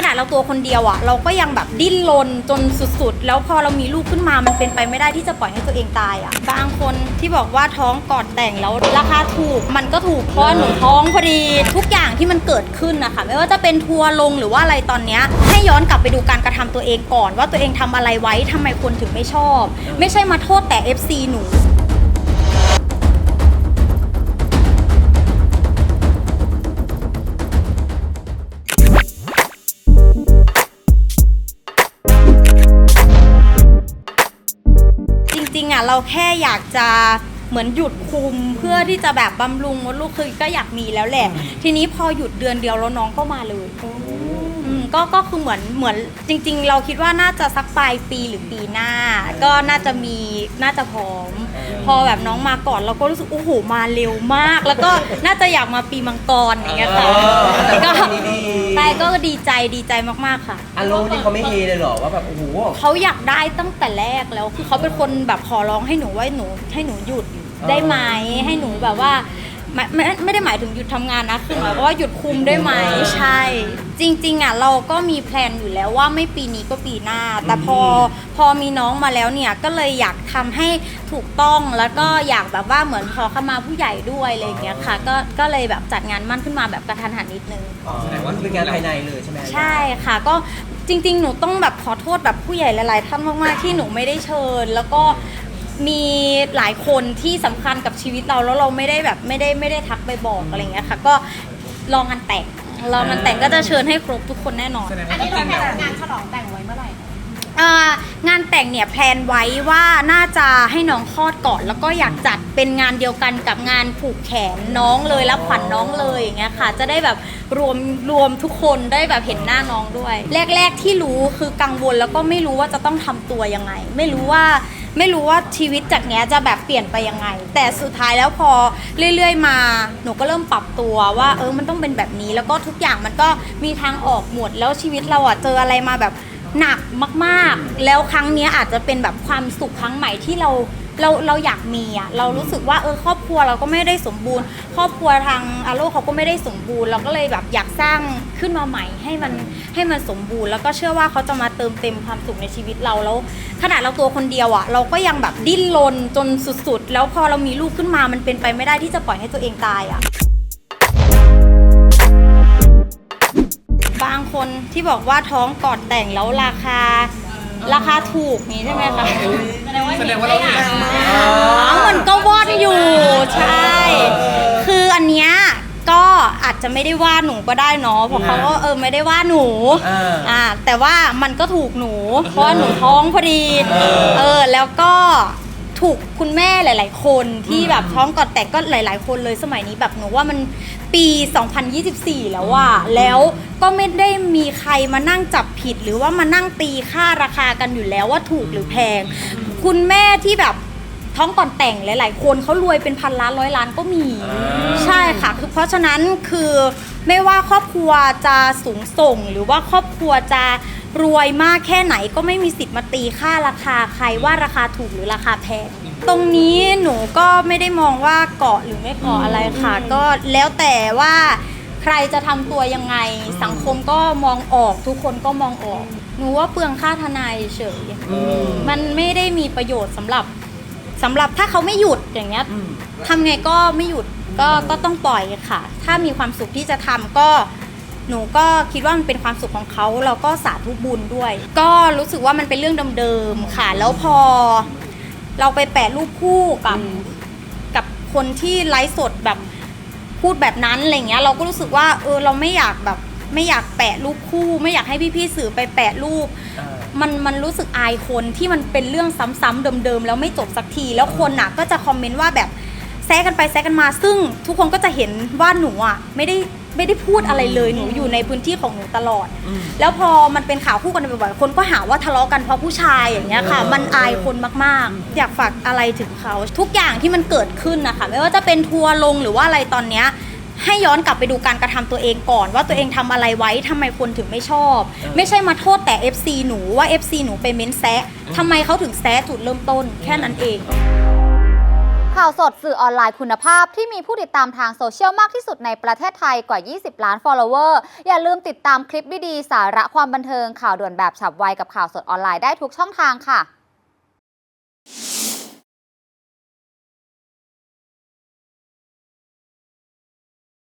ขนาดเราตัวคนเดียวอะเราก็ยังแบบดิ้นรนจนสุดๆ แล้วพอเรามีลูกขึ้นมามันเป็นไปไม่ได้ที่จะปล่อยให้ตัวเองตายอะบางคนที่บอกว่าท้องก่อนแต่งแล้วราคาถูก มันก็ถูกเพราะหนูท้องพอดีทุกอย่างที่มันเกิดขึ้นนะคะไม่ว่าจะเป็นทัวร์ลงหรือว่าอะไรตอนเนี้ยให้ย้อนกลับไปดูการกระทำตัวเองก่อน ว่าตัวเองทำอะไรไว้ทำไมคนถึงไม่ชอบ ไม่ใช่มาโทษแต่ FC หนู เราแค่อยากจะเหมือนหยุดคุมเพื่อที่จะแบบบำรุงมดลูกคือก็อยากมีแล้วแหละ ทีนี้พอหยุดเดือนเดียวแล้วน้องก็มาเลย อืมก็ก็คือเหมือนเหมือนจริง ๆ เราคิดว่าน่าจะสักปลายปีหรือปีหน้า ก็น่าจะมีน่าจะพร้อม พอแบบน้องมาก่อนเราก็รู้สึกโอ้โหมาเร็วมาก แล้วก็น่าจะอยากมาปีมังกรอย่างเงี้ยค่ะเออแต่ก็ปีนี้ดี ใช่ก็ดีใจดีใจมากๆค่ะ อารมณ์นี่เขาไม่เฮเลยเหรอว่าแบบโอ้โห เขาอยากได้ตั้งแต่แรกแล้วคือเขาเป็นคนแบบขอร้องให้หนูว่าหนูให้หนูหยุดอ๋อได้ไหมให้หนูแบบว่า ไม่ไม่ไม่ได้หมายถึงหยุดทำงานนะคือหมายความว่าหยุดคุมได้ไหมใช่ จริง ๆอะเราก็มีแพลนอยู่แล้วว่าไม่ปีนี้ก็ปีหน้า แต่พอพอมีน้องมาแล้วเนี่ยก็เลยอยากทำให้ถูกต้องแล้วก็อยากแบบว่าเหมือนขอขมาผู้ใหญ่ด้วยอะไรอย่างเงี้ยค่ะ ก็ก็เลยแบบจัดงานมั่นขึ้นมาแบบกระทันหันนิดนึง แสดงว่าเป็นงานภายในเลยใช่ไหมใช่ค่ะก็จริง ๆ หนูต้องแบบขอโทษแบบผู้ใหญ่หลาย ๆ ท่านมาก ๆ ที่หนูไม่ได้เชิญ แล้วก็ มีหลายคนที่สำคัญกับชีวิตเราแล้วเราไม่ได้แบบไม่ได้ไม่ได้ทักไปบอกอะไรอย่างเงี้ยค่ะ ก็ลองงานแต่งลองงานแต่งก็จะเชิญให้ครบทุกคนแน่นอน อันนี้เราแผนงานฉลองแต่งไว้เมื่อไหร่อ่างานแต่งเนี่ยแพลนไว้ว่าน่าจะให้น้องคลอดก่อน แล้วก็อยากจัดเป็นงานเดียวกันกับงานผูกแขนน้องเลยรับขวัญน้องเลยอย่างเงี้ยค่ะ จะได้แบบรวมรวมทุกคนได้แบบเห็นหน้าน้องด้วย แรก ๆที่รู้คือกังวลแล้วก็ไม่รู้ว่าจะต้องทำตัวยังไง ไม่รู้ว่า ไม่รู้ว่าชีวิตจากเนี้ยจะแบบเปลี่ยนไปยังไง แต่สุดท้ายแล้วพอเรื่อย ๆ มา หนูก็เริ่มปรับตัวว่าเออมันต้องเป็นแบบนี้แล้วก็ทุกอย่างมันก็มีทางออกหมดแล้วชีวิตเราอะเจออะไรมาแบบหนักมาก ๆ แล้วครั้งเนี้ยอาจจะเป็นแบบความสุขครั้งใหม่ที่เรา เราเราอยากมีอะเรารู้สึกว่าเออครอบครัวเราก็ไม่ได้สมบูรณ์ ครอบครัวทางอาโลเขาก็ไม่ได้สมบูรณ์เราก็เลยแบบอยากสร้างขึ้นมาใหม่ให้มันให้มันสมบูรณ์ แล้วก็เชื่อว่าเขาจะมาเติมเต็มความสุขในชีวิตเราแล้ว ขนาดเราตัวคนเดียวอะเราก็ยังแบบดิ้นรนจนสุดๆ แล้วพอเรามีลูกขึ้นมามันเป็นไปไม่ได้ที่จะปล่อยให้ตัวเองตายอะบางคนที่บอกว่าท้องก่อนแต่งแล้วราคา ราคาถูกนี้ใช่ไหมคะแสดงว่าเราอยากอ๋อมันก็วอดอยู่ใช่ คืออันเนี้ยก็อาจจะไม่ได้ว่าหนูก็ได้เนาะเพราะเขาก็เออไม่ได้ว่าหนูอ่าอ่าแต่ว่ามันก็ถูกหนู เพราะว่าหนูท้องพอดีเออแล้วก็ถูกคุณแม่หลาย ๆ คนที่แบบท้องก่อนแต่งก็หลาย ๆ คนเลยสมัยนี้แบบหนูว่ามัน ปี 2024 แล้วอะแล้วก็ไม่ได้มีใครมานั่งจับผิด หรือว่ามานั่งตีค่าราคากันอยู่แล้วว่าถูกหรือแพง คุณแม่ที่แบบ ท้องก่อนแต่งหลาย ๆ คนเขารวยเป็นพันล้านร้อยล้านก็มี ใช่ค่ะ คือเพราะฉะนั้นคือไม่ว่าครอบครัวจะสูงส่ง หรือว่าครอบครัวจะรวยมากแค่ไหนก็ไม่มีสิทธิ์มาตีค่าราคาใครว่าราคาถูกหรือราคาแพงตรงนี้หนูก็ไม่ได้มองว่าเกาะหรือไม่เกาะอะไรค่ะ ก็แล้วแต่ว่าใครจะทำตัวยังไง สังคมก็มองออกทุกคนก็มองออก หนูว่าเปลืองค่าทนายเฉยอืมมันไม่ได้มีประโยชน์สำหรับ สำหรับถ้าเขาไม่หยุดอย่างเงี้ยอืมทำไงก็ไม่หยุดก็ก็ต้องปล่อยค่ะ ถ้ามีความสุขที่จะทำก็หนูก็คิดว่ามันเป็นความสุขของเขาเราก็สาธุบุญด้วย ก็รู้สึกว่ามันเป็นเรื่องเดิมๆค่ะ แล้วพอเราไปแปะรูปคู่กับกับคนที่ไลฟ์สดแบบพูดแบบนั้นอะไรเงี้ย เราก็รู้สึกว่าเออเราไม่อยากแบบ ไม่อยากแปะรูปคู่ ไม่อยากให้พี่ๆสื่อไปแปะรูปอ่า มันมันรู้สึกอายคนที่มันเป็นเรื่องซ้ำๆเดิมๆ แล้วไม่จบสักที แล้วคนน่ะก็จะคอมเมนต์ว่าแบบแซะกันไปแซะกันมา ซึ่งทุกคนก็จะเห็นว่าหนูอะไม่ได้ไม่ได้พูดอะไรเลยหนูอยู่ในพื้นที่ของหนูตลอดอืมแล้วพอมันเป็นข่าวคู่กันบ่อยๆคนก็หาว่าทะเลาะกันเพราะผู้ชายอย่างเงี้ยค่ะเออมันอายคนมากๆ อยากฝากอะไรถึงเขา ทุกอย่างที่มันเกิดขึ้นนะคะไม่ว่าจะเป็นทัวร์ลงหรือว่าอะไรตอนเนี้ย ให้ย้อนกลับไปดูการกระทำตัวเองก่อน ว่าตัวเองทำอะไรไว้ทำไมคนถึงไม่ชอบ ไม่ใช่มาโทษแต่ FC หนูว่า FC หนูไปเม้นแซะทำไมเขาถึงแซะจุดเริ่มต้นแค่นั้นเองข่าวสดสื่อออนไลน์คุณภาพที่มีผู้ติดตามทางโซเชียลมากที่สุดในประเทศไทยกว่า 20 ล้าน follower อย่าลืมติดตามคลิปดีๆสาระความบันเทิงข่าวด่วนแบบฉับไวกับข่าวสดออนไลน์ได้ทุกช่องทางค่ะ